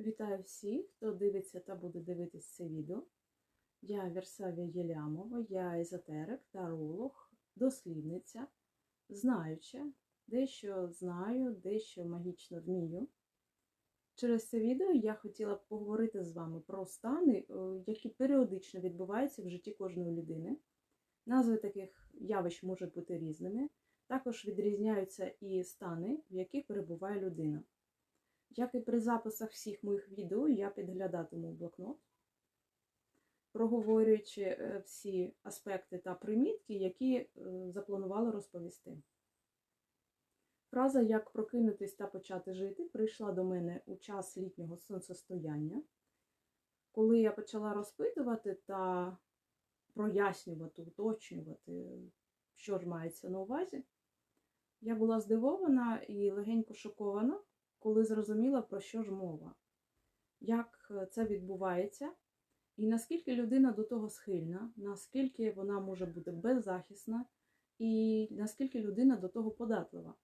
Вітаю всіх, хто дивиться та буде дивитись це відео. Я Вірсавія Єлямова, я езотерик, таролог, дослідниця, знаюча, дещо знаю, дещо магічно вмію. Через це відео я хотіла б поговорити з вами про стани, е, які періодично відбуваються в житті кожної людини. Назви таких явищ можуть бути різними. Також відрізняються і стани, в яких перебуває людина. Як і при записах всіх моїх відео, я підглядатиму блокнот, проговорюючи е, всі аспекти та примітки, які е, запланувала розповісти. Фраза Як прокинутись та почати жити прийшла до мене у час літнього сонцестояння. Коли я почала розпитувати та прояснювати, уточнювати, що ж мається на увазі, я була здивована і легенько шокована коли зрозуміла, про що ж мова, як це відбувається, і наскільки людина до того схильна, наскільки вона може бути беззахисна, і наскільки людина до того податлива.